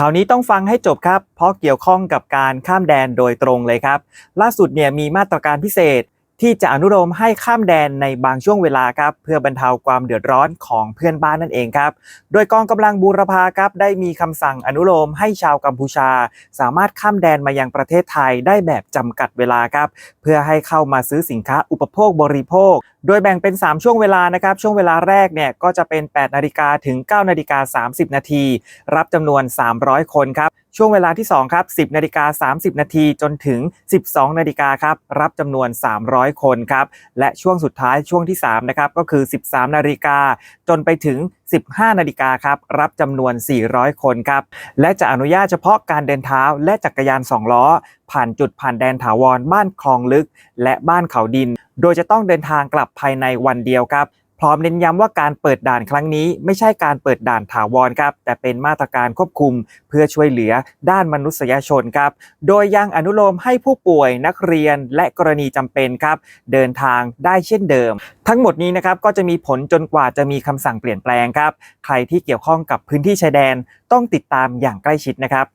ข่าวนี้ต้องฟังให้จบครับ เพราะเกี่ยวข้องกับการข้ามแดนโดยตรงเลยครับ ล่าสุดเนี่ยมีมาตรการพิเศษ ที่จะอนุโลมให้ข้ามแดนในบางช่วงเวลาครับเพื่อบรรเทาความเดือดร้อนของเพื่อนบ้านนั่นเองครับ โดยกองกำลังบูรพาครับได้มีคำสั่งอนุโลมให้ชาวกัมพูชา สามารถข้ามแดนมายังประเทศไทยได้แบบจำกัดเวลาครับเพื่อให้เข้ามาซื้อสินค้าอุปโภคบริโภค โดยแบ่งเป็น 3 ช่วงเวลานะครับช่วงเวลาแรกเนี่ยก็จะเป็น 8 นาฬิกาถึง 9 นาฬิกา 30 นาทีรับจำนวน 300 คนครับ ช่วงเวลาที่ 2 ครับ 10นาฬิกา30 นาทีจนถึง 12 นาฬิกาครับ รับจำนวน 300 คนครับ และช่วงสุดท้ายช่วงที่ 3 นะครับ ก็คือ 13 นาฬิกาจนไปถึง 15 นาฬิกาครับ รับจำนวน 400 คนครับ และจะอนุญาตเฉพาะการเดินเท้าและจักรยาน 2 ล้อ ผ่านจุดผ่านแดนถาวรบ้านคลองลึก และบ้านเขาดิน โดยจะต้องเดินทางกลับภายในวันเดียวครับ พร้อมเน้นย้ำว่าการเปิดด่านครั้งนี้ไม่ใช่การเปิดด่านถาวรครับ แต่เป็นมาตรการควบคุมเพื่อช่วยเหลือด้านมนุษยชนครับ โดยยังอนุโลมให้ผู้ป่วยนักเรียนและกรณีจำเป็นครับ เดินทางได้เช่นเดิม ทั้งหมดนี้นะครับก็จะมีผลจนกว่าจะมีคำสั่งเปลี่ยนแปลงครับ ใครที่เกี่ยวข้องกับพื้นที่ชายแดนต้องติดตามอย่างใกล้ชิดนะครับ